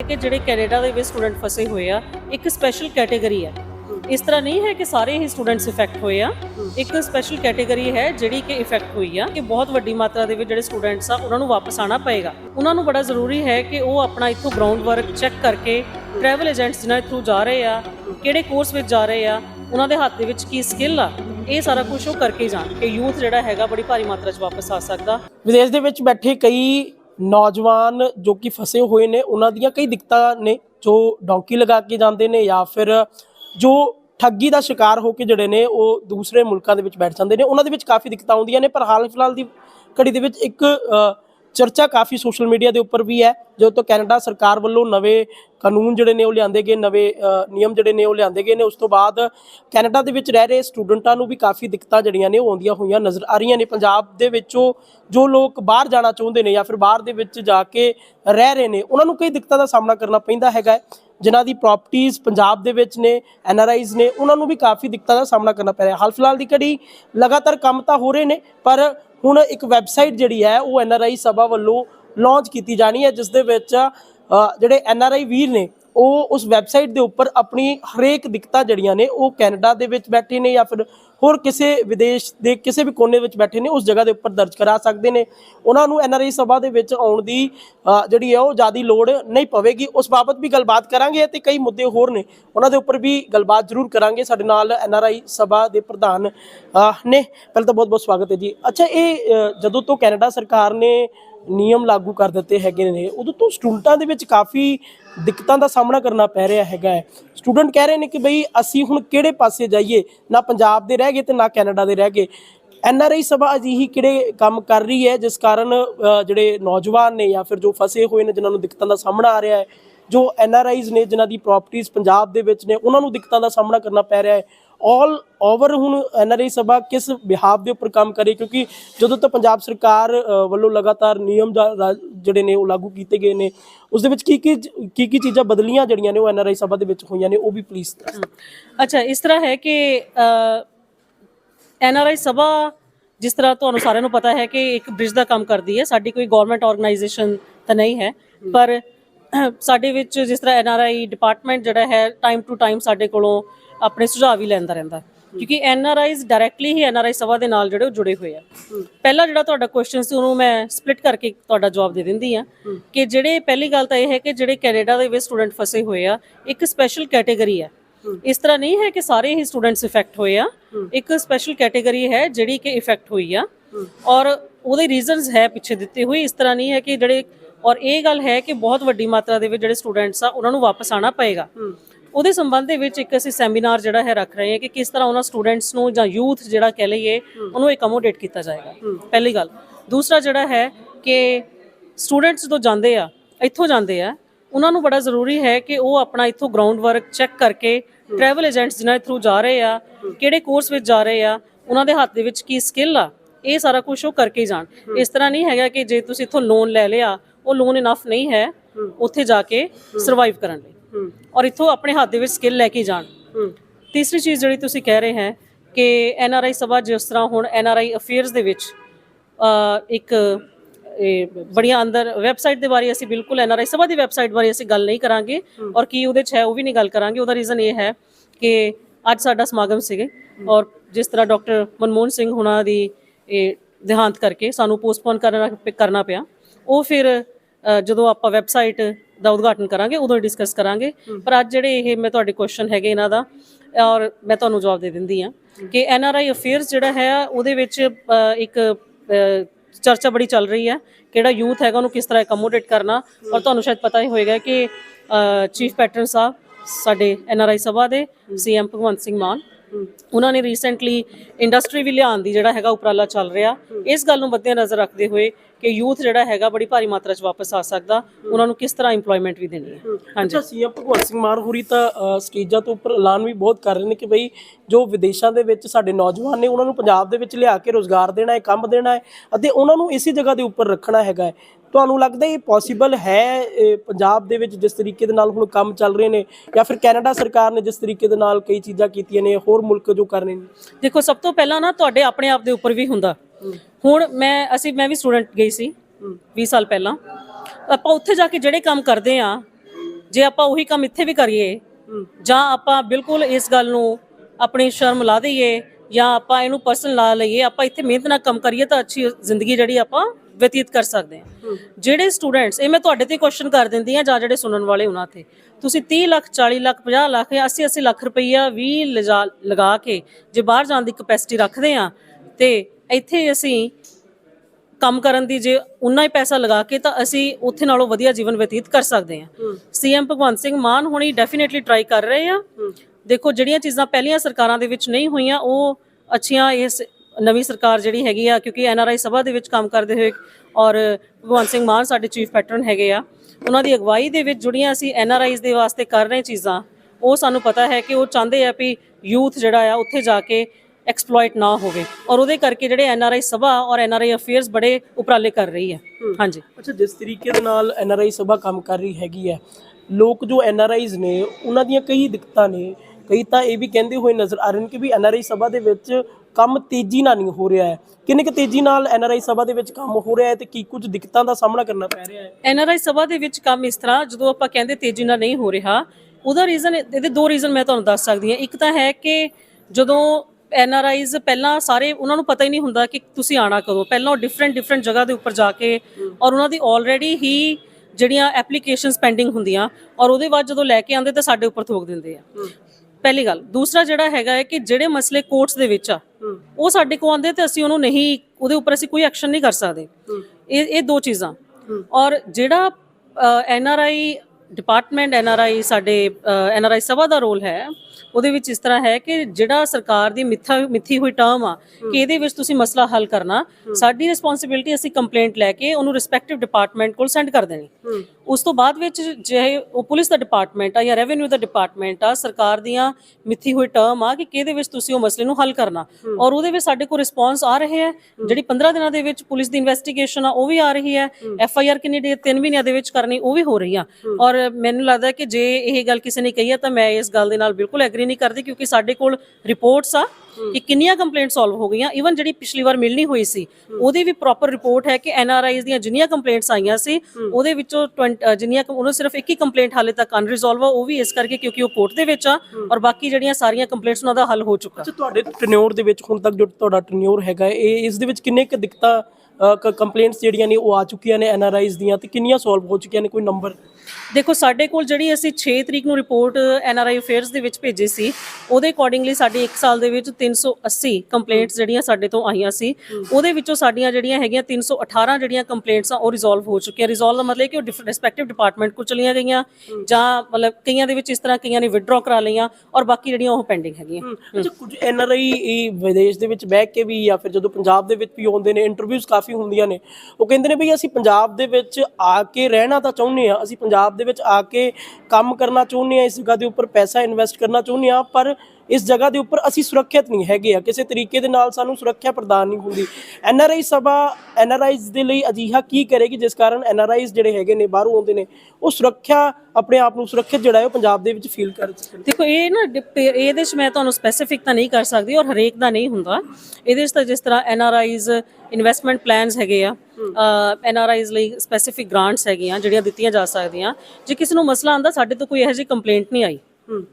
ਕਿ ਜਿਹੜੇ ਕੈਨੇਡਾ ਦੇ ਵਿੱਚ ਸਟੂਡੈਂਟ ਫਸੇ ਹੋਏ ਆ, ਇੱਕ ਸਪੈਸ਼ਲ ਕੈਟਾਗਰੀ ਹੈ। ਇਸ ਤਰ੍ਹਾਂ ਨਹੀਂ ਹੈ ਕਿ ਸਾਰੇ ਹੀ ਸਟੂਡੈਂਟਸ ਇਫੈਕਟ ਹੋਏ ਆ। ਇੱਕ ਸਪੈਸ਼ਲ ਕੈਟਾਗਰੀ ਹੈ ਜਿਹੜੀ ਕਿ ਇਫੈਕਟ ਹੋਈ ਆ ਕਿ ਬਹੁਤ ਵੱਡੀ ਮਾਤਰਾ ਦੇ ਵਿੱਚ ਜਿਹੜੇ ਸਟੂਡੈਂਟਸ ਆ, ਉਹਨਾਂ ਨੂੰ ਵਾਪਸ ਆਣਾ ਪਏਗਾ। ਉਹਨਾਂ ਨੂੰ ਬੜਾ ਜ਼ਰੂਰੀ ਹੈ ਕਿ ਉਹ ਆਪਣਾ ਇੱਥੋਂ ਗਰਾਊਂਡ ਵਰਕ ਚੈੱਕ ਕਰਕੇ ਟਰੈਵਲ ਏਜੰਟਸ ਜਿਨ੍ਹਾਂ ਥਰੂ ਜਾ ਰਹੇ ਆ, ਕਿਹੜੇ ਕੋਰਸ ਵਿੱਚ ਜਾ ਰਹੇ ਆ, ਉਹਨਾਂ ਦੇ ਹੱਥ ਦੇ ਵਿੱਚ ਕੀ ਸਕਿੱਲ ਆ, ਇਹ ਸਾਰਾ ਕੁਝ ਉਹ ਕਰਕੇ ਜਾਣ ਕਿ ਯੂਥ ਜਿਹੜਾ ਹੈਗਾ ਬੜੀ ਭਾਰੀ ਮਾਤਰਾ 'ਚ ਵਾਪਸ ਆ ਸਕਦਾ। ਵਿਦੇਸ਼ ਦੇ ਵਿੱਚ ਬੈਠੇ ਕਈ ਨੌਜਵਾਨ ਜੋ ਕਿ ਫਸੇ ਹੋਏ ਨੇ, ਉਹਨਾਂ ਦੀਆਂ ਕਈ ਦਿੱਕਤਾਂ ਨੇ ਜੋ ਡੌਂਕੀ ਲਗਾ ਕੇ ਜਾਂਦੇ ਨੇ ਜਾਂ ਫਿਰ ਜੋ ਠੱਗੀ ਦਾ ਸ਼ਿਕਾਰ ਹੋ ਕੇ ਜਿਹੜੇ ਨੇ, ਉਹ ਦੂਸਰੇ ਮੁਲਕਾਂ ਦੇ ਵਿੱਚ ਬੈਠ ਜਾਂਦੇ ਨੇ। ਉਹਨਾਂ ਦੇ ਵਿੱਚ ਕਾਫੀ ਦਿੱਕਤਾਂ ਆਉਂਦੀਆਂ ਨੇ, ਪਰ ਹਾਲ ਫਿਲਹਾਲ ਦੀ ਘੜੀ ਦੇ ਵਿੱਚ ਇੱਕ ਚਰਚਾ ਕਾਫੀ ਸੋਸ਼ਲ ਮੀਡੀਆ ਦੇ ਉੱਪਰ ਵੀ ਹੈ, ਜਦੋਂ ਤੋਂ ਕੈਨੇਡਾ ਸਰਕਾਰ ਵੱਲੋਂ ਨਵੇਂ ਕਾਨੂੰਨ ਜਿਹੜੇ ਨੇ ਉਹ ਲਿਆਂਦੇ ਗਏ, ਨਵੇਂ ਨਿਯਮ ਜਿਹੜੇ ਨੇ ਉਹ ਲਿਆਂਦੇ ਗਏ ਨੇ। ਉਸ ਤੋਂ ਬਾਅਦ ਕੈਨੇਡਾ ਦੇ ਵਿੱਚ ਰਹਿ ਰਹੇ ਸਟੂਡੈਂਟਾਂ ਨੂੰ ਵੀ ਕਾਫੀ ਦਿੱਕਤਾਂ ਜਿਹੜੀਆਂ ਨੇ ਉਹ ਆਉਂਦੀਆਂ ਹੋਈਆਂ ਨਜ਼ਰ ਆ ਰਹੀਆਂ ਨੇ। ਪੰਜਾਬ ਦੇ ਵਿੱਚੋਂ ਜੋ ਲੋਕ ਬਾਹਰ ਜਾਣਾ ਚਾਹੁੰਦੇ ਨੇ ਜਾਂ ਫਿਰ ਬਾਹਰ ਦੇ ਵਿੱਚ ਜਾ ਕੇ ਰਹਿ ਰਹੇ ਨੇ, ਉਹਨਾਂ ਨੂੰ ਕਈ ਦਿੱਕਤਾਂ ਦਾ ਸਾਹਮਣਾ ਕਰਨਾ ਪੈਂਦਾ ਹੈਗਾ ਹੈ। ਜਿਨ੍ਹਾਂ ਦੀ ਪ੍ਰਾਪਰਟੀਆਂ ਪੰਜਾਬ ਦੇ ਵਿੱਚ ਨੇ ਐੱਨ ਆਰ ਆਈਜ਼ ਨੇ, ਉਹਨਾਂ ਨੂੰ ਵੀ ਕਾਫੀ ਦਿੱਕਤਾਂ ਦਾ ਸਾਹਮਣਾ ਕਰਨਾ ਪੈ ਰਿਹਾ। ਹਾਲ ਫਿਲਹਾਲ ਦੀ ਘੜੀ ਲਗਾਤਾਰ ਕੰਮ ਤਾਂ ਹੋ ਰਹੇ ਨੇ, ਪਰ ਹੁਣ ਇੱਕ ਵੈਬਸਾਈਟ ਜਿਹੜੀ ਹੈ, ਉਹ ਐੱਨ ਆਰ ਆਈ ਸਭਾ ਵੱਲੋਂ ਲਾਂਚ ਕੀਤੀ ਜਾਣੀ ਹੈ, ਜਿਸ ਦੇ ਵਿੱਚ ਜਿਹੜੇ ਅ, ਆਰ ਆਈ ਵੀਰ ਨੇ ਉਹ ਉਸ ਵੈਬਸਾਈਟ ਦੇ ਉੱਪਰ ਆਪਣੀ ਹਰੇਕ ਦਿੱਕਤਾਂ ਜਿਹੜੀਆਂ ਨੇ ਉਹ ਕੈਨੇਡਾ ਦੇ ਵਿੱਚ ਬੈਠੇ ਨੇ ਜਾਂ ਫਿਰ ਹੋਰ ਕਿਸੇ ਵਿਦੇਸ਼ ਦੇ ਕਿਸੇ ਵੀ ਕੋਨੇ ਵਿੱਚ ਬੈਠੇ ਨੇ ਉਸ ਜਗ੍ਹਾ ਦੇ ਉੱਪਰ ਦਰਜ ਕਰਾ ਸਕਦੇ ਨੇ। ਉਹਨਾਂ ਨੂੰ ਐੱਨ ਆਰ ਆਈ ਸਭਾ ਦੇ ਵਿੱਚ ਆਉਣ ਦੀ ਜਿਹੜੀ ਹੈ ਉਹ ਜ਼ਿਆਦੀ ਲੋੜ ਨਹੀਂ ਪਵੇਗੀ। ਉਸ ਬਾਬਤ ਵੀ ਗੱਲਬਾਤ ਕਰਾਂਗੇ ਤੇ ਕਈ ਮੁੱਦੇ ਹੋਰ ਨੇ ਉਹਨਾਂ ਦੇ ਉੱਪਰ ਵੀ ਗੱਲਬਾਤ ਜ਼ਰੂਰ ਕਰਾਂਗੇ ਸਾਡੇ ਨਾਲ ਐੱਨ ਆਰ ਆਈ ਸਭਾ ਦੇ ਪ੍ਰਧਾਨ ਨੇ। ਪਹਿਲਾਂ ਤਾਂ ਬਹੁਤ ਬਹੁਤ ਸਵਾਗਤ ਹੈ ਜੀ। ਅੱਛਾ ਇਹ ਜਦੋਂ ਤੋਂ ਕੈਨੇਡਾ ਸਰਕਾਰ ਨੇ ਨਿਯਮ ਲਾਗੂ ਕਰ ਦਿੱਤੇ ਹੈਗੇ ਨੇ। ਉਦੋਂ ਤੋਂ ਸਟੂਡੈਂਟਾਂ ਦੇ ਵਿੱਚ ਕਾਫੀ ਦਿੱਕਤਾਂ ਦਾ ਸਾਹਮਣਾ ਕਰਨਾ ਪੈ ਰਿਹਾ ਹੈਗਾ ਹੈ। ਸਟੂਡੈਂਟ ਕਹਿ ਰਹੇ ਨੇ ਕਿ ਬਈ ਅਸੀਂ ਹੁਣ ਕਿਹੜੇ ਪਾਸੇ ਜਾਈਏ? ਨਾ ਪੰਜਾਬ ਦੇ ਰਹਿ ਗਏ ਤੇ ਨਾ ਕੈਨੇਡਾ ਦੇ ਰਹਿ ਗਏ। ਐਨਆਰਆਈ ਸਭਾ ਅਜਿਹੀ ਕਿਹੜੇ ਕੰਮ ਕਰ ਰਹੀ ਹੈ, ਜਿਸ ਕਾਰਨ ਜਿਹੜੇ ਨੌਜਵਾਨ ਨੇ ਜਾਂ ਫਿਰ ਜੋ ਫਸੇ ਹੋਏ ਨੇ, ਜਿਨ੍ਹਾਂ ਨੂੰ ਦਿੱਕਤਾਂ ਦਾ ਸਾਹਮਣਾ ਆ ਰਿਹਾ ਹੈ, ਜੋ ਐਨਆਰਆਈਜ਼ ਨੇ, ਜਿਨ੍ਹਾਂ ਦੀ ਪ੍ਰਾਪਰਟੀਆਂ ਪੰਜਾਬ ਦੇ ਵਿੱਚ ਨੇ, ਉਹਨਾਂ ਨੂੰ ਦਿੱਕਤਾਂ ਦਾ ਸਾਹਮਣਾ ਕਰਨਾ ਪੈ ਰਿਹਾ ਹੈ। ਆਲ ਓਵਰ ਹੁਣ ਐਨਆਰਆਈ ਸਭਾ ਕਿਸ ਬਿਹਾਵ ਦੇ ਉੱਪਰ ਕੰਮ ਕਰੇ? ਕਿਉਂਕਿ ਜਦੋਂ ਤੋਂ ਪੰਜਾਬ ਸਰਕਾਰ ਵੱਲੋਂ ਲਗਾਤਾਰ ਨਿਯਮ ਜਿਹੜੇ ਨੇ ਉਹ ਲਾਗੂ ਕੀਤੇ ਗਏ ਨੇ ਉਸ ਦੇ ਵਿੱਚ ਕੀ ਕੀ ਕੀ ਕੀ ਚੀਜ਼ਾਂ ਬਦਲੀਆਂ ਜਿਹੜੀਆਂ ਨੇ ਉਹ ਐਨਆਰਆਈ ਸਭਾ ਦੇ ਵਿੱਚ ਹੋਈਆਂ ਨੇ ਉਹ ਵੀ ਪਲੀਜ਼ ਅੱਛਾ ਇਸ ਤਰ੍ਹਾਂ ਹੈ ਕਿ ਐਨਆਰਆਈ ਸਭਾ ਜਿਸ ਤਰ੍ਹਾਂ ਤੁਹਾਨੂੰ ਸਾਰਿਆਂ ਨੂੰ ਪਤਾ ਹੈ ਕਿ ਇੱਕ ਬ੍ਰਿਜ ਦਾ ਕੰਮ ਕਰਦੀ ਹੈ ਸਾਡੀ ਕੋਈ ਗਵਰਨਮੈਂਟ ਆਰਗੇਨਾਈਜੇਸ਼ਨ ਤਾਂ ਨਹੀਂ ਹੈ ਪਰ ਸਾਡੇ ਵਿੱਚ ਜਿਸ ਤਰ੍ਹਾਂ ਐਨਆਰਆਈ ਡਿਪਾਰਟਮੈਂਟ ਜਿਹੜਾ ਹੈ ਟਾਈਮ ਟੂ ਟਾਈਮ ਸਾਡੇ ਕੋਲੋਂ ਆਪਣੇ ਸੁਝਾਅ ਵੀ ਲੈਂਦਾ ਰਹਿੰਦਾ ਕਿਉਂਕਿ ਐਨਆਰਆਈਜ਼ ਡਾਇਰੈਕਟਲੀ ਹੀ ਐਨਆਰਆਈ ਸਭਾ ਦੇ ਨਾਲ ਜਿਹੜੇ ਉਹ ਜੁੜੇ ਹੋਏ ਆ। ਪਹਿਲਾ ਜਿਹੜਾ ਤੁਹਾਡਾ ਕੁਐਸਚਨ ਸੀ, ਉਹਨੂੰ ਮੈਂ ਸਪਲਿਟ ਕਰਕੇ ਤੁਹਾਡਾ ਜਵਾਬ ਦੇ ਦਿੰਦੀ ਆ ਕਿ ਜਿਹੜੇ, ਪਹਿਲੀ ਗੱਲ ਤਾਂ ਇਹ ਹੈ ਕਿ ਜਿਹੜੇ ਕੈਨੇਡਾ ਦੇ ਵਿੱਚ ਸਟੂਡੈਂਟ ਫਸੇ ਹੋਏ ਆ, ਇੱਕ ਸਪੈਸ਼ਲ ਕੈਟੇਗਰੀ ਹੈ ਇਸ ਤਰ੍ਹਾਂ ਨਹੀਂ ਹੈ ਕਿ ਸਾਰੇ ਹੀ ਸਟੂਡੈਂਟਸ ਇਫੈਕਟ ਹੋਏ ਆ। ਇੱਕ ਸਪੈਸ਼ਲ ਕੈਟਾਗਰੀ ਹੈ ਜਿਹੜੀ ਕਿ ਇਫੈਕਟ ਹੋਈ ਆ। ਔਰ ਉਹਦੇ ਰੀਜ਼ਨਸ ਹੈ ਪਿੱਛੇ ਦਿੱਤੇ ਹੋਏ। ਇਸ ਤਰ੍ਹਾਂ ਨਹੀਂ ਹੈ ਕਿ ਜਿਹੜੇ, ਔਰ ਇਹ ਗੱਲ ਹੈ ਕਿ ਬਹੁਤ ਵੱਡੀ ਮਾਤਰਾ ਦੇ ਵਿੱਚ ਜਿਹੜੇ ਸਟੂਡੈਂਟਸ ਆ, ਉਹਨਾਂ ਨੂੰ ਵਾਪਸ ਆਣਾ ਪਏਗਾ। ਉਹਦੇ ਸੰਬੰਧ ਦੇ ਵਿੱਚ ਇੱਕ ਅਸੀਂ ਸੈਮੀਨਾਰ ਜਿਹੜਾ ਹੈ ਰੱਖ ਰਹੇ ਹਾਂ ਕਿ ਕਿਸ ਤਰ੍ਹਾਂ ਉਹਨਾਂ ਸਟੂਡੈਂਟਸ ਨੂੰ ਜਾਂ ਯੂਥ ਜਿਹੜਾ ਕਹਿ ਲਈਏ ਉਹਨੂੰ ਐਕਮੋਡੇਟ ਕੀਤਾ ਜਾਏਗਾ। ਪਹਿਲੀ ਗੱਲ। ਦੂਸਰਾ ਜਿਹੜਾ ਹੈ ਕਿ ਸਟੂਡੈਂਟਸ ਜਦੋਂ ਜਾਂਦੇ ਆ ਇੱਥੋਂ ਜਾਂਦੇ ਆ ਉਹਨਾਂ ਨੂੰ ਬੜਾ ਜ਼ਰੂਰੀ ਹੈ ਕਿ ਉਹ ਆਪਣਾ ਇੱਥੋਂ ਗਰਾਊਂਡ ਵਰਕ ਚੈੱਕ ਕਰਕੇ ਟਰੈਵਲ ਏਜੰਟਸ ਜਿਨ੍ਹਾਂ ਦੇ ਥਰੂ ਜਾ ਰਹੇ ਆ ਕਿਹੜੇ ਕੋਰਸ ਵਿੱਚ ਜਾ ਰਹੇ ਆ ਉਹਨਾਂ ਦੇ ਹੱਥ ਦੇ ਵਿੱਚ ਕੀ ਸਕਿੱਲ ਆ ਇਹ ਸਾਰਾ ਕੁਝ ਉਹ ਕਰਕੇ ਹੀ ਜਾਣ। ਇਸ ਤਰ੍ਹਾਂ ਨਹੀਂ ਹੈਗਾ ਕਿ ਜੇ ਤੁਸੀਂ ਇੱਥੋਂ ਲੋਨ ਲੈ ਲਿਆ ਉਹ ਲੋਨ ਇਨਫ ਨਹੀਂ ਹੈ ਉੱਥੇ ਜਾ ਕੇ ਸਰਵਾਈਵ ਕਰਨ ਲਈ। ਔਰ ਇੱਥੋਂ ਆਪਣੇ ਹੱਥ ਦੇ ਵਿੱਚ ਸਕਿੱਲ ਲੈ ਕੇ ਜਾਣ। ਤੀਸਰੀ ਚੀਜ਼ ਜਿਹੜੀ ਤੁਸੀਂ ਕਹਿ ਰਹੇ ਹੈ ਕਿ ਐੱਨ ਆਰ ਆਈ ਸਭਾ ਜਿਸ ਤਰ੍ਹਾਂ ਹੁਣ ਐੱਨ ਆਰ ਆਈ ਅਫੇਅਰਸ ਦੇ ਵਿੱਚ ਇੱਕ ਬੜੀਆਂ ਅੰਦਰ ਵੈਬਸਾਈਟ ਦੇ ਬਾਰੇ ਅਸੀਂ ਬਿਲਕੁਲ ਐੱਨ ਆਰ ਆਈ ਸਭਾ ਦੀ ਵੈਬਸਾਈਟ ਬਾਰੇ ਅਸੀਂ ਗੱਲ ਨਹੀਂ ਕਰਾਂਗੇ। ਔਰ ਕੀ ਉਹਦੇ ਚ ਹੈ ਉਹ ਵੀ ਨਹੀਂ ਗੱਲ ਕਰਾਂਗੇ। ਉਹਦਾ ਰੀਜ਼ਨ ਇਹ ਹੈ ਕਿ ਅੱਜ ਸਾਡਾ ਸਮਾਗਮ ਸੀਗੇ। ਔਰ ਜਿਸ ਤਰ੍ਹਾਂ ਡਾਕਟਰ ਮਨਮੋਹਨ ਸਿੰਘ ਹੁਣਾਂ ਦੀ ਇਹ ਦੇਹਾਂਤ ਕਰਕੇ ਸਾਨੂੰ ਪੋਸਟਪੋਨ ਕਰਨਾ ਕਰਨਾ ਪਿਆ। ਉਹ ਫਿਰ ਜਦੋਂ ਆਪਾਂ ਵੈਬਸਾਈਟ ਦਾ ਉਦਘਾਟਨ ਕਰਾਂਗੇ ਉਦੋਂ ਡਿਸਕਸ ਕਰਾਂਗੇ। ਪਰ ਅੱਜ ਜਿਹੜੇ ਇਹ ਮੈਂ ਤੁਹਾਡੇ ਕੁਐਸਚਨ ਹੈਗੇ ਇਹਨਾਂ ਦਾ ਔਰ ਮੈਂ ਤੁਹਾਨੂੰ ਜਵਾਬ ਦੇ ਦਿੰਦੀ ਆ ਕਿ ਐਨਆਰਆਈ ਅਫੇਅਰਸ ਜਿਹੜਾ ਹੈ ਉਹਦੇ ਵਿੱਚ ਇੱਕ ਚਰਚਾ ਬੜੀ ਚੱਲ ਰਹੀ ਹੈ ਕਿਹੜਾ ਯੂਥ ਹੈਗਾ ਉਹਨੂੰ ਕਿਸ ਤਰ੍ਹਾਂ ਅਕਮੋਡੇਟ ਕਰਨਾ। ਔਰ ਤੁਹਾਨੂੰ ਸ਼ਾਇਦ ਪਤਾ ਹੀ ਹੋਵੇਗਾ ਕਿ ਚੀਫ ਪੈਟਰਨ ਸਾਹਿਬ ਸਾਡੇ ਐਨਆਰਆਈ ਸਭਾ ਦੇ ਸੀਐਮ ਭਗਵੰਤ ਸਿੰਘ ਮਾਨ ਉਹਨਾਂ ਨੇ ਰੀਸੈਂਟਲੀ ਇੰਡਸਟਰੀ ਵੀ ਲਿਆਉਣ ਦੀ ਜਿਹੜਾ ਹੈਗਾ ਉਪਰਾਲਾ ਚੱਲ ਰਿਹਾ। ਇਸ ਗੱਲ ਨੂੰ ਮੱਦੇ ਨਜ਼ਰ ਰੱਖਦੇ ਹੋਏ ਕਿ ਯੂਥ ਜਿਹੜਾ ਹੈਗਾ ਬੜੀ ਭਾਰੀ ਮਾਤਰਾ 'ਚ ਵਾਪਸ ਆ ਸਕਦਾ। ਉਹਨਾਂ ਨੂੰ ਕਿਸ ਤਰ੍ਹਾਂ ਏਮਪਲੋਇਮੈਂਟ ਵੀ ਦੇਣੀ ਹੈ। ਹਾਂਜੀ। ਅੱਛਾ ਸੀਐਮ ਭਗਵੰਤ ਸਿੰਘ ਮਾਨ ਹੋਰੀ ਤਾਂ ਸਟੇਜਾਂ ਤੋਂ ਉੱਪਰ ਐਲਾਨ ਵੀ ਬਹੁਤ ਕਰ ਰਹੇ ਨੇ ਕਿ ਬਈ ਜੋ ਵਿਦੇਸ਼ਾਂ ਦੇ ਵਿੱਚ ਸਾਡੇ ਨੌਜਵਾਨ ਨੇ ਉਹਨਾਂ ਨੂੰ ਪੰਜਾਬ ਦੇ ਵਿੱਚ ਲਿਆ ਕੇ ਰੋਜ਼ਗਾਰ ਦੇਣਾ ਹੈ ਕੰਮ ਦੇਣਾ ਹੈ ਅਤੇ ਉਹਨਾਂ ਨੂੰ ਇਸੇ ਜਗ੍ਹਾ ਦੇ ਉੱਪਰ ਰੱਖਣਾ ਹੈਗਾ ਹੈ। ਤੁਹਾਨੂੰ ਲੱਗਦਾ ਇਹ ਪੋਸੀਬਲ ਹੈ ਪੰਜਾਬ ਦੇ ਵਿੱਚ ਜਿਸ ਤਰੀਕੇ ਦੇ ਨਾਲ ਹੁਣ ਕੰਮ ਚੱਲ ਰਹੇ ਨੇ ਜਾਂ ਫਿਰ ਕੈਨੇਡਾ ਸਰਕਾਰ ਨੇ ਜਿਸ ਤਰੀਕੇ ਦੇ ਨਾਲ ਕਈ ਚੀਜ਼ਾਂ ਕੀਤੀਆਂ ਨੇ ਹੋਰ ਮੁਲਕ ਜੋ ਕਰ ਰਹੇ ਨੇ? ਦੇਖੋ ਸਭ ਤੋਂ ਪਹਿਲਾਂ ਨਾ ਤੁਹਾਡੇ ਆਪਣੇ ਆਪ ਦੇ ਉੱਪਰ ਵੀ ਹੁੰਦਾ। ਹੁਣ ਮੈਂ ਅਸੀਂ ਮੈਂ ਵੀ ਸਟੂਡੈਂਟ ਗਈ ਸੀ 20 ਸਾਲ ਪਹਿਲਾਂ। ਆਪਾਂ ਉੱਥੇ ਜਾ ਕੇ ਜਿਹੜੇ ਕੰਮ ਕਰਦੇ ਆ ਜੇ ਆਪਾਂ ਉਹੀ ਕੰਮ ਇੱਥੇ ਵੀ ਕਰੀਏ ਜਾਂ ਆਪਾਂ ਬਿਲਕੁਲ ਇਸ ਗੱਲ ਨੂੰ ਆਪਣੀ ਸ਼ਰਮ ਲਾ ਦਈਏ ਜਾਂ ਆਪਾਂ ਇਹਨੂੰ ਪਰਸਨਲ ਲਾ ਲਈਏ ਆਪਾਂ ਇੱਥੇ ਮਿਹਨਤ ਨਾਲ ਕੰਮ ਕਰੀਏ ਤਾਂ ਅੱਛੀ ਜ਼ਿੰਦਗੀ ਜਿਹੜੀ ਆਪਾਂ ਬਤੀਤ ਕਰ ਸਕਦੇ ਹਾਂ। ਜਿਹੜੇ ਸਟੂਡੈਂਟਸ ਇਹ ਮੈਂ ਤੁਹਾਡੇ ਤੇ ਕੁਐਸਚਨ ਕਰ ਦਿੰਦੀ ਆ ਜਾਂ ਜਿਹੜੇ ਸੁਣਨ ਵਾਲੇ ਉਹਨਾਂ ਤੇ। ਤੁਸੀਂ 30 ਲੱਖ 40 ਲੱਖ 50 ਲੱਖ ਜਾਂ 80 80 ਲੱਖ ਰੁਪਈਆ ਵੀ ਲਗਾ ਕੇ ਜੇ ਬਾਹਰ ਜਾਣ ਦੀ ਕਪੈਸਿਟੀ ਰੱਖਦੇ ਆ ਤੇ ਇੱਥੇ ਅਸੀਂ ਕੰਮ ਕਰਨ ਦੀ ਜੇ ਉਨਾ ਹੀ ਪੈਸਾ ਲਗਾ ਕੇ ਤਾਂ ਅਸੀਂ ਉੱਥੇ ਨਾਲੋਂ ਵਧੀਆ ਜੀਵਨ ਬਤੀਤ ਕਰ ਸਕਦੇ ਹਾਂ। ਸੀਐਮ ਭਗਵੰਤ ਸਿੰਘ ਮਾਨ ਹੁਣੀ ਡੈਫੀਨਿਟਲੀ ਟਰਾਈ ਕਰ ਰਹੇ ਆ। ਦੇਖੋ ਜਿਹੜੀਆਂ ਚੀਜ਼ਾਂ ਪਹਿਲੀਆਂ ਸਰਕਾਰਾਂ ਦੇ ਵਿੱਚ ਨਹੀਂ ਹੋਈਆਂ ਉਹ ਅੱਛੀਆਂ ਇਸ ਨਵੀਂ ਸਰਕਾਰ ਜਿਹੜੀ ਹੈਗੀ ਆ ਕਿਉਂਕਿ ਐਨਆਰਆਈ ਸਭਾ ਦੇ ਵਿੱਚ ਕੰਮ ਕਰਦੇ ਹੋਏ ਔਰ ਭਗਵੰਤ ਸਿੰਘ ਮਾਨ ਸਾਡੇ ਚੀਫ ਪੈਟਰਨ ਹੈਗੇ ਆ ਉਹਨਾਂ ਦੀ ਅਗਵਾਈ ਦੇ ਵਿੱਚ ਜੁੜੀਆਂ ਅਸੀਂ ਐਨਆਰਆਈਜ਼ ਦੇ ਵਾਸਤੇ ਕਰ ਰਹੇ ਚੀਜ਼ਾਂ। ਉਹ ਸਾਨੂੰ ਪਤਾ ਹੈ ਕਿ ਉਹ ਚਾਹੁੰਦੇ ਆ ਵੀ ਯੂਥ ਜਿਹੜਾ ਆ ਉੱਥੇ ਜਾ ਕੇ ਐਕਸਪਲੋਇਟ ਨਾ ਹੋਵੇ। ਔਰ ਉਹਦੇ ਕਰਕੇ ਜਿਹੜੇ ਐਨਆਰਆਈ ਸਭਾ ਔਰ ਐਨਆਰਆਈ ਅਫੇਅਰਸ ਬੜੇ ਉਪਰਾਲੇ ਕਰ ਰਹੀ ਹੈ। ਹਾਂਜੀ। ਅੱਛਾ ਜਿਸ ਤਰੀਕੇ ਦੇ ਨਾਲ ਐਨਆਰਆਈ ਸਭਾ ਕੰਮ ਕਰ ਰਹੀ ਹੈਗੀ ਹੈ ਲੋਕ ਜੋ ਐਨਆਰਆਈਜ਼ ਨੇ ਉਹਨਾਂ ਦੀਆਂ ਕਈ ਦਿੱਕਤਾਂ ਨੇ। ਕਈ ਤਾਂ ਇਹ ਵੀ ਕਹਿੰਦੇ ਹੋਏ ਨਜ਼ਰ ਆ ਰਹੇ ਨੇ ਕਿ ਵੀ ਐਨਆਰਆਈ ਸਭਾ ਦੇ ਵਿੱਚ ਕੰਮ ਤੇਜ਼ੀ ਨਾਲ ਨਹੀਂ ਹੋ ਰਿਹਾ ਹੈ। ਕਿੰਨੇ ਕੁ ਤੇਜ਼ੀ ਨਾਲ ਐਨਆਰਆਈ ਸਭਾ ਦੇ ਵਿੱਚ ਕੰਮ ਹੋ ਰਿਹਾ ਹੈ ਤੇ ਕੀ ਕੁਝ ਦਿੱਕਤਾਂ ਦਾ ਸਾਹਮਣਾ ਕਰਨਾ ਪੈ ਰਿਹਾ ਹੈ? ਐਨਆਰਆਈ ਸਭਾ ਦੇ ਵਿੱਚ ਕੰਮ ਇਸ ਤਰ੍ਹਾਂ ਜਦੋਂ ਆਪਾਂ ਕਹਿੰਦੇ ਤੇਜ਼ੀ ਨਾਲ ਨਹੀਂ ਹੋ ਰਿਹਾ ਉਹਦਾ ਰੀਜ਼ਨ ਇਹਦੇ ਦੋ ਰੀਜ਼ਨ ਮੈਂ ਤੁਹਾਨੂੰ ਦੱਸ ਸਕਦੀ ਹਾਂ। ਇੱਕ ਤਾਂ ਹੈ ਕਿ ਜਦੋਂ ਐਨਆਰਆਈਜ਼ ਪਹਿਲਾਂ ਸਾਰੇ ਉਹਨਾਂ ਨੂੰ ਪਤਾ ਹੀ ਨਹੀਂ ਹੁੰਦਾ ਕਿ ਤੁਸੀਂ ਆਣਾ ਕਦੋਂ। ਪਹਿਲਾਂ ਉਹ ਡਿਫਰੈਂਟ ਡਿਫਰੈਂਟ ਜਗ੍ਹਾ ਦੇ ਉੱਪਰ ਜਾ ਕੇ ਔਰ ਉਹਨਾਂ ਦੀ ਆਲਰੇਡੀ ਹੀ ਜਿਹੜੀਆਂ ਐਪਲੀਕੇਸ਼ਨਸ ਪੈਂਡਿੰਗ ਹੁੰਦੀਆਂ ਔਰ ਉਹਦੇ ਬਾਅਦ ਜਦੋਂ ਲੈ ਕੇ ਆਉਂਦੇ ਤਾਂ ਸਾਡੇ ਉੱਪਰ ਥੋਕ ਦਿੰਦੇ ਆ। ਪਹਿਲੀ ਗੱਲ। ਦੂਸਰਾ ਜਿਹੜਾ ਹੈਗਾ ਹੈ ਕਿ ਜਿਹੜੇ ਮਸਲੇ ਕੋਰਟਸ ਦੇ ਵਿੱਚ ਆ ਉਹ ਸਾਡੇ ਕੋਲ ਆਉਂਦੇ ਤੇ ਅਸੀਂ ਉਹਨੂੰ ਨਹੀਂ ਉਹਦੇ ਉੱਪਰ ਅਸੀਂ ਕੋਈ ਐਕਸ਼ਨ ਨਹੀਂ ਕਰ ਸਕਦੇ। ਇਹ ਇਹ ਦੋ ਚੀਜ਼ਾਂ। ਔਰ ਜਿਹੜਾ N R I department N R I ਸਾਡੇ N R I Sabha the role ਹੈ ਉਹਦੇ ਵਿੱਚ ਇਸ ਤਰ੍ਹਾਂ ਹੈ ਕਿ ਜਿਹੜਾ ਸਰਕਾਰ ਦੀ ਮਿੱਥਾ ਮਿੱਥੀ ਹੋਈ ਟਰਮ ਆ ਕਿ ਇਹਦੇ ਵਿੱਚ ਤੁਸੀਂ ਮਸਲਾ ਹੱਲ ਕਰਨਾ। ਸਾਡੀ ਰਿਸਪੌਂਸਿਬਿਲਟੀ ਅਸੀਂ ਕੰਪਲੇਂਟ ਲੈ ਕੇ ਉਹਨੂੰ ਰਿਸਪੈਕਟਿਵ ਡਿਪਾਰਟਮੈਂਟ ਕੋਲ ਸੈਂਡ ਕਰ ਦੇਣੀ। ਉਸ ਤੋਂ ਬਾਅਦ ਵਿੱਚ ਜੇ ਉਹ ਪੁਲਿਸ ਦਾ ਡਿਪਾਰਟਮੈਂਟ ਆ ਜਾਂ ਰੈਵਨਿਊ ਦਾ ਡਿਪਾਰਟਮੈਂਟ ਆ ਸਰਕਾਰ ਦੀਆਂ ਮਿੱਥੀ ਹੋਈ ਟਰਮ ਆ ਕਿ ਕਿਹਦੇ ਵਿੱਚ ਤੁਸੀਂ ਉਹ ਮਸਲੇ ਨੂੰ ਹੱਲ ਕਰਨਾ। ਔਰ ਉਹਦੇ ਵਿੱਚ ਸਾਡੇ ਕੋਲ ਰਿਸਪੌਂਸ ਆ ਰਹੇ ਹੈ। ਜਿਹੜੀ 15 ਦਿਨਾਂ ਦੇ ਵਿੱਚ ਪੁਲਿਸ ਦੀ ਇਨਵੈਸਟੀਗੇਸ਼ਨ ਆ ਉਹ ਵੀ ਆ ਰਹੀ ਹੈ। ਐਫ ਆਈ ਆਰ ਕਿੰਨੀ ਦੇ 3 ਮਹੀਨਿਆਂ ਦੇ ਵਿੱਚ ਕਰਨੀ ਉਹ ਵੀ ਹੋ ਰਹੀ ਆ। ਔਰ ਮੈਨੂੰ ਲੱਗਦਾ ਕਿ ਜੇ ਇਹ ਗੱਲ ਕਿਸੇ ਨੇ ਕਹੀ ਹੈ ਤਾਂ ਮੈਂ ਇਸ ਗੱਲ ਦੇ ਨਾਲ ਬਿਲਕੁਲ ਐਗਰੀ ਨਹੀਂ ਕਰਦੀ ਕਿਉਂਕਿ ਸਾਡੇ ਕੋਲ ਰਿਪੋਰਟਸ ਆ ਕਿ ਕਿੰਨੀਆਂ ਕੰਪਲੇਂਟ ਸੋਲਵ ਹੋ ਗਈਆਂ। ਇਵਨ ਜਿਹੜੀ ਪਿਛਲੀ ਵਾਰ ਮਿਲਣੀ ਹੋਈ ਸੀ, ਉਹਦੀ ਵੀ ਪ੍ਰੋਪਰ ਰਿਪੋਰਟ ਹੈ ਕਿ ਐਨ ਆਰ ਆਈਜ਼ ਦੀਆਂ ਜਿੰਨੀਆਂ ਕੰਪਲੇਂਟਸ ਆਈਆਂ ਸੀ, ਉਹਦੇ ਵਿੱਚੋਂ 20 ਜਿੰਨੀਆਂ ਕੁ- ਸਿਰਫ ਇੱਕ ਹੀ ਕੰਪਲੇਂਟ ਹਾਲੇ ਤੱਕ ਅਨਰਿਜ਼ੋਲਵ ਆ, ਉਹ ਵੀ ਇਸ ਕਰਕੇ ਕਿਉਂਕਿ ਉਹ ਕੋਰਟ ਦੇ ਵਿੱਚ ਆ ਔਰ ਬਾਕੀ ਜਿਹੜੀਆਂ ਸਾਰੀਆਂ ਕੰਪਲੇਂਟਸ ਉਹਨਾਂ ਦਾ ਹੱਲ ਹੋ ਚੁੱਕਾ। ਅੱਛਾ, ਤੁਹਾਡੇ ਟੈਨਿਓਰ ਦੇ ਵਿੱਚ ਹੁਣ ਤੱਕ ਜੋ ਤੁਹਾਡਾ ਟੈਨਿਓਰ ਹੈਗਾ, ਇਹ ਇਸ ਦੇ ਵਿੱਚ ਕਿੰਨੇ ਕੁ ਦਿੱਕਤਾਂ ਕੰਪਲੇਂਟਸ ਜਿਹੜੀਆਂ ਨੇ ਉਹ ਆ ਚੁੱਕੀਆਂ ਨੇ ਐਨਆਰਆਈਜ਼ ਦੀਆਂ ਤੇ ਕਿੰਨੀਆਂ ਸੋਲਵ ਹੋ ਚੁੱਕੀਆਂ ਨੇ? ਕੋਈ ਨੰਬਰ ਦੇਖੋ ਸਾਡੇ ਕੋਲ ਜਿਹੜੀ ਅਸੀਂ 6 ਤਰੀਕ ਨੂੰ ਰਿਪੋਰਟ ਐਨਆਰਆਈ ਅਫੇਅਰਸ ਦੇ ਵਿੱਚ ਭੇਜੀ ਸੀ ਉਹਦੇ ਅਕੋਰਡਿੰਗਲੀ ਸਾਡੀ 1 ਸਾਲ ਦੇ ਵਿੱਚ 380 ਕੰਪਲੇਂਟਸ ਜਿਹੜੀਆਂ ਸਾਡੇ ਤੋਂ ਆਈਆਂ ਸੀ। ਉਹਦੇ ਵਿੱਚੋਂ ਸਾਡੀਆਂ ਜਿਹੜੀਆਂ ਹੈਗੀਆਂ 318 ਜਿਹੜੀਆਂ ਕੰਪਲੇਂਟਸ ਆ ਉਹ ਰਿਜ਼ੋਲਵ ਹੋ ਚੁੱਕੀਆਂ। ਰਿਜ਼ੋਲਵ ਦਾ ਮਤਲਬ ਹੈ ਕਿ ਉਹ ਰਿਸਪੈਕਟਿਵ ਡਿਪਾਰਟਮੈਂਟ ਕੋਲ ਚਲੀਆਂ ਗਈਆਂ ਜਾਂ ਮਤਲਬ ਕਈਆਂ ਦੇ ਵਿੱਚ ਇਸ ਤਰ੍ਹਾਂ ਕਈਆਂ ਨੇ ਵਿਡਰਾਅ ਕਰਾ ਲਈਆਂ ਔਰ ਬਾਕੀ ਜਿਹੜੀਆਂ ਉਹ ਪੈਂਡਿੰਗ ਹੈਗੀਆਂ। ਅੱਛਾ ਕੁਝ ਐਨਆਰਆਈ ਇਹ ਵਿਦੇਸ਼ ਦੇ ਵਿੱਚ ਬਹਿ ਕੇ ਵੀ ਜਾਂ ਫਿਰ ਜਦੋਂ ਪੰਜਾਬ ਦੇ ਵਿੱਚ ਵੀ ਆਉਂਦੇ ਨੇ ਇੰਟਰਵਿਊਜ਼ ਕਾਫੀ ਹੁੰਦੀਆਂ ਨੇ ਉਹ ਕਹਿੰਦੇ ਨੇ ਵੀ ਅਸੀਂ ਪੰਜਾਬ ਦੇ ਵਿੱਚ ਆ ਕੇ ਰਹਿਣਾ ਤਾਂ ਚਾਹੁੰਦੇ ਆ ਅਸੀਂ ਪੰਜਾਬ ਪੰਜਾਬ ਦੇ ਵਿੱਚ ਆ ਕੇ ਕੰਮ ਕਰਨਾ ਚਾਹੁੰਦੇ ਆ, ਇਸ ਜਗ੍ਹਾ ਦੇ ਉੱਪਰ ਪੈਸਾ ਇਨਵੈਸਟ ਕਰਨਾ ਚਾਹੁੰਦੇ ਆ, ਪਰ ਇਸ ਜਗ੍ਹਾ ਦੇ ਉੱਪਰ ਅਸੀਂ ਸੁਰੱਖਿਅਤ ਨਹੀਂ ਹੈਗੇ ਆ। ਕਿਸੇ ਤਰੀਕੇ ਦੇ ਨਾਲ ਸਾਨੂੰ ਸੁਰੱਖਿਆ ਪ੍ਰਦਾਨ ਨਹੀਂ ਹੁੰਦੀ। N R I Sabha N R I's ਦੇ ਲਈ ਅਜਿਹਾ ਕੀ ਕਰੇਗੀ, ਜਿਸ ਕਾਰਨ ਐੱਨ ਆਰ ਆਈਜ਼ ਜਿਹੜੇ ਹੈਗੇ ਨੇ, ਬਾਹਰੋਂ ਆਉਂਦੇ ਨੇ, ਉਹ ਸੁਰੱਖਿਆ ਆਪਣੇ ਆਪ ਨੂੰ ਸੁਰੱਖਿਅਤ ਜਿਹੜਾ ਹੈ ਉਹ ਪੰਜਾਬ ਦੇ ਵਿੱਚ ਫੀਲ ਕਰ ਸਕਣ। ਦੇਖੋ, ਇਹ ਨਾ ਡਿਪ- ਇਹਦੇ ਵਿੱਚ ਮੈਂ ਤੁਹਾਨੂੰ ਸਪੈਸੀਫਿਕ ਤਾਂ ਨਹੀਂ ਕਰ ਸਕਦੀ ਔਰ ਹਰੇਕ ਦਾ ਨਹੀਂ ਹੁੰਦਾ। ਇਹਦੇ ਵਿੱਚ ਤਾਂ ਜਿਸ ਤਰ੍ਹਾਂ N R Is investment plans ਹੈਗੇ ਆ ਐਨ ਆਰ ਆਈਜ਼ ਲਈ ਸਪੈਸੀਫਿਕ ਗ੍ਰਾਂਟਸ ਹੈਗੀਆਂ ਜਿਹੜੀਆਂ ਦਿੱਤੀਆਂ ਜਾ ਸਕਦੀਆਂ। ਜੇ ਕਿਸੇ ਨੂੰ ਮਸਲਾ ਆਂਦਾ ਸਾਡੇ ਤੋਂ ਕੋਈ ਇਹੋ ਜਿਹੀ ਕੰਪਲੇਂਟ ਨਹੀਂ ਆਈ।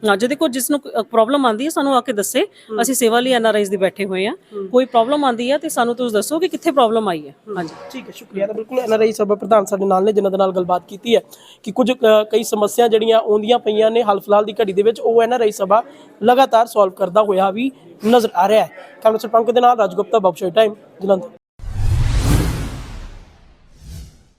ਹਾਂ ਜੇ ਦੇਖੋ ਜਿਸ ਨੂੰ ਪ੍ਰੋਬਲਮ ਆਂਦੀ ਹੈ ਸਾਨੂੰ ਆ ਕੇ ਦੱਸੇ। ਅਸੀਂ ਸੇਵਾ ਲਈ ਐਨ ਆਰ ਆਈਜ਼ ਦੀ ਬੈਠੇ ਹੋਏ ਆ ਕੋਈ ਪ੍ਰੋਬਲਮ ਆਂਦੀ ਹੈ ਤੇ ਸਾਨੂੰ ਤੁਸੀਂ ਦੱਸੋ ਕਿ ਕਿੱਥੇ ਪ੍ਰੋਬਲਮ ਆਈ ਹੈ। ਹਾਂਜੀ। ਠੀਕ ਹੈ ਸ਼ੁਕਰੀਆ। ਤਾਂ ਬਿਲਕੁਲ ਐਨਆਰਆਈ ਸਭਾ ਪ੍ਰਧਾਨ ਸਾਡੇ ਨਾਲ ਨੇ ਜਿਨ੍ਹਾਂ ਦੇ ਨਾਲ ਗੱਲਬਾਤ ਕੀਤੀ ਹੈ ਕਿ ਕੁਝ ਕਈ ਸਮੱਸਿਆ ਜਿਹੜੀਆਂ ਆਉਂਦੀਆਂ ਪਈਆਂ ਨੇ ਹਾਲ ਫਿਲਹਾਲ ਦੀ ਘੜੀ ਦੇ ਵਿੱਚ ਉਹ ਐਨਆਰਆਈ ਸਭਾ ਲਗਾਤਾਰ ਸੋਲਵ ਕਰਦਾ ਹੋਇਆ ਵੀ ਨਜ਼ਰ ਆ ਰਿਹਾ ਹੈ। ਕੈਮਰਾ ਸਰਪੰਕ ਦੇ ਨਾਲ ਰਾਜਗੁਪਤਾ ਬਾਬਸ਼ਾਹੀ ਟਾਈਮ ਜਲੰਧਰ।